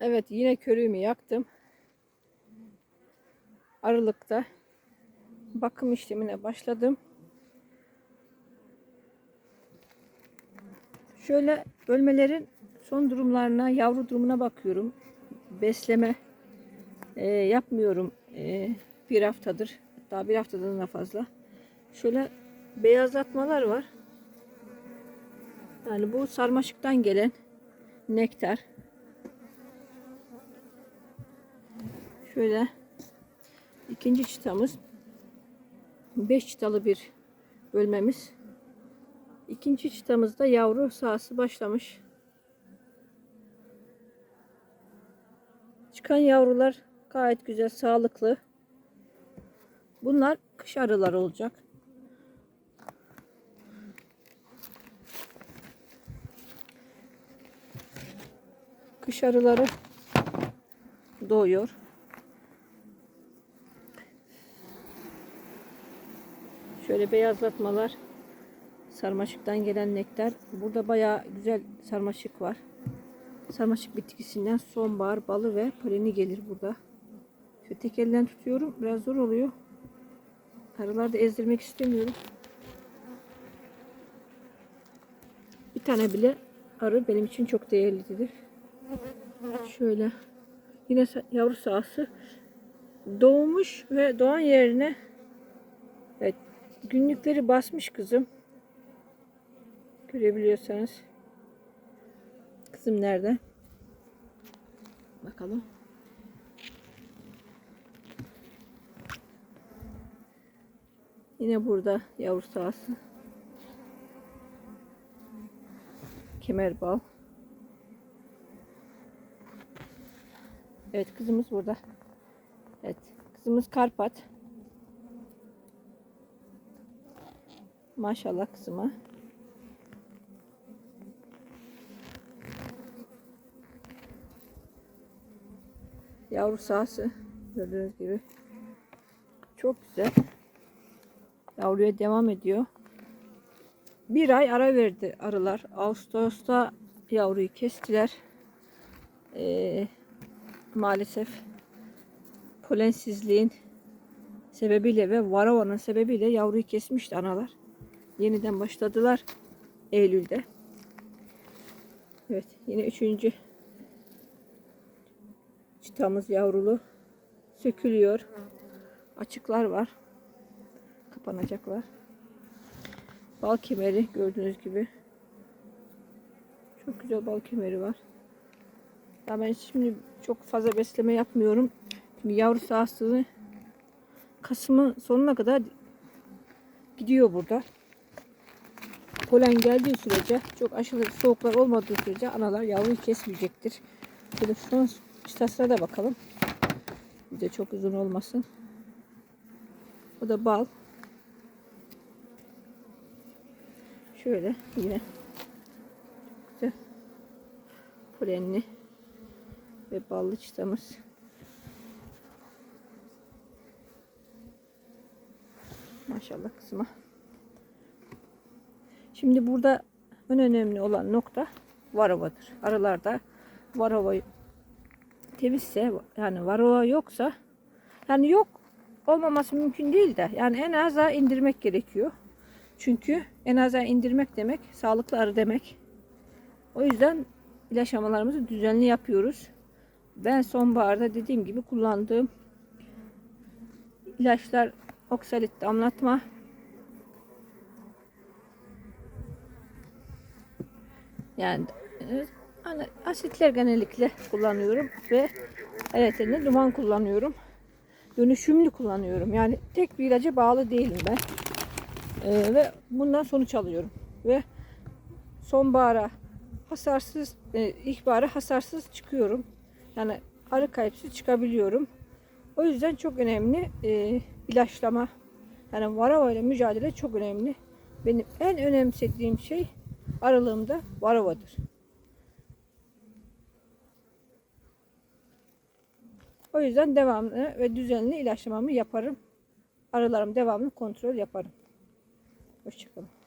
Evet yine körüğümü yaktım. Aralıkta bakım işlemine başladım. Şöyle bölmelerin son durumlarına, yavru durumuna bakıyorum. Besleme e, yapmıyorum e, bir haftadır. Daha bir haftadan da fazla. Şöyle beyazlatmalar var. Yani bu sarmaşıktan gelen nektar. Şöyle ikinci çıtamız 5 çıtalı bir bölmemiz. İkinci çıtamızda yavru sahası başlamış. Çıkan yavrular gayet güzel, sağlıklı. Bunlar kış arıları olacak. Kış arıları doğuyor. Şöyle beyazlatmalar. Sarmaşıktan gelen nektar. Burada bayağı güzel sarmaşık var. Sarmaşık bitkisinden sonbahar balı ve poleni gelir burada. Şöyle tek elden tutuyorum. Biraz zor oluyor. Arıları da ezdirmek istemiyorum. Bir tane bile arı benim için çok değerlidir. Şöyle yine yavru sahası doğmuş ve doğan yerine günlükleri basmış kızım. Görebiliyorsanız. Kızım nerede? Bakalım. Yine burada yavru sahası. Kemerbal. Evet kızımız burada. Evet kızımız Karpat. Maşallah kızıma. Yavru sahası gördüğünüz gibi. Çok güzel. Yavruya devam ediyor. Bir ay ara verdi arılar. Ağustos'ta yavruyu kestiler. Ee, maalesef polensizliğin sebebiyle ve varovanın sebebiyle yavruyu kesmişti analar. Yeniden başladılar Eylül'de. Evet yine üçüncü çıtamız yavrulu sökülüyor. Açıklar var. Kapanacaklar. Bal kemeri gördüğünüz gibi. Çok güzel bal kemeri var. Ya ben şimdi çok fazla besleme yapmıyorum. Çünkü yavru sahasını Kasım'ın sonuna kadar gidiyor burada. Polen geldiği sürece çok aşırı soğuklar olmadığı sürece analar yavruyu kesmeyecektir. Şöyle son çıtasına da bakalım. Bir de çok uzun olmasın. O da bal. Şöyle yine güzel polenli ve ballı çıtamız. Maşallah kızıma. Şimdi burada en önemli olan nokta varovadır. Aralarda varova temizse yani varova yoksa yani yok olmaması mümkün değil de yani en aza indirmek gerekiyor. Çünkü en aza indirmek demek sağlıklı arı demek. O yüzden ilaçlamalarımızı düzenli yapıyoruz. Ben sonbaharda dediğim gibi kullandığım ilaçlar oksalit damlatma yani e, hani asitler genellikle kullanıyorum ve evet elinde duman kullanıyorum. Dönüşümlü kullanıyorum. Yani tek bir ilaca bağlı değilim ben. Ee, ve bundan sonuç alıyorum. Ve sonbahara hasarsız, e, ilkbahara hasarsız çıkıyorum. Yani arı kayıpsız çıkabiliyorum. O yüzden çok önemli e, ilaçlama. Yani varava ile mücadele çok önemli. Benim en önemsediğim şey aralığımda varavadır. O yüzden devamlı ve düzenli ilaçlamamı yaparım. Arılarım devamlı kontrol yaparım. Hoşçakalın.